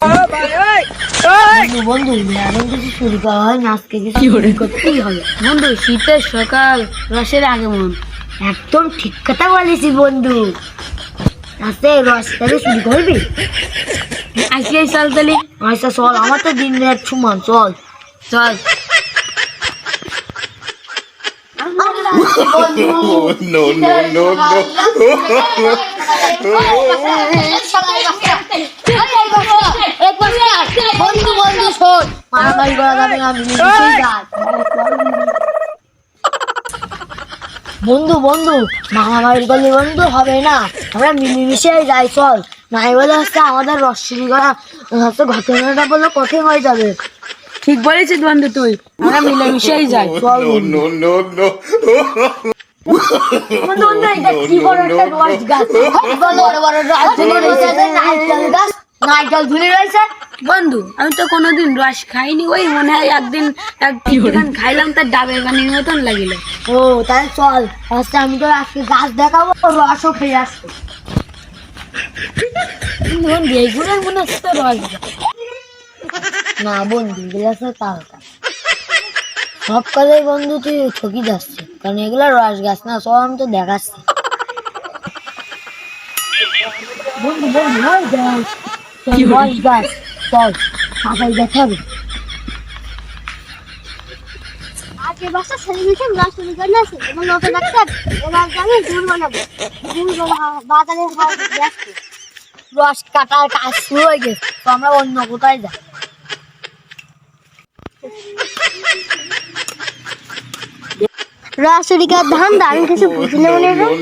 বন্ধু বন্ধু এখন কিছু শুরু করা হয় না আজকে কিছু করতেই হবে বন্ধু শীতের সকাল রসের আগমন একদম ঠিক কথা বলেছি বন্ধু আজকে রস তাহলে শুরু করবি আজকে চল তাহলে আচ্ছা চল আমার তো দিন রাত সমান চল চল Oh, no, no, no, no. মারামারি করা যাবে না। বন্ধু বন্ধু মারামারি করলে বন্ধু হবে না। আমরা মিলেমিশে যাই চল। নাই বলে হচ্ছে আমাদের রশ্মি করা হচ্ছে ঘটনাটা বলে কঠিন হয়ে যাবে। ঠিক বলেছিস বন্ধু তুই। আমরা মিলেমিশেই যাই চল. বন্ধু। বন্ধু এটা কি বড় একটা গাছ বড় বড় রয়েছে নারকেল গাছ নারকেল ঝুলে রয়েছে। বন্ধু আমি তো কোনোদিন রস খাইনি ওই মনে হয় একদিন একদিন খাইলাম তার ডাবের পানির মতন লাগিল। ও তাহলে চল আজকে আমি তো আজকে গাছ দেখাবো রসও খেয়ে আসব। বন্ধু এইগুলো মনে হচ্ছে তো রস না বন্ধু এগুলো হচ্ছে তাল গাছ সব কথাই বন্ধু তুই ঠকি যাচ্ছে কারণ এগুলো রস গাছ না সব আমি তো দেখাচ্ছি। বন্ধু বন্ধু রস গাছ। চল সবাই দেখাবে আগে বাসা ছেড়ে দিয়েছে মাছ শুরু করে আছে এবং নতুন ডাক্তার এবার আমি ঝুল বানাবো বাজারে রস কাটার কাজ শুরু হয়ে গেছে তো আমরা অন্য কোথায় যাই রাসরিকার ধান দাঁড়িয়ে কিছু বুঝলে মনে হয়.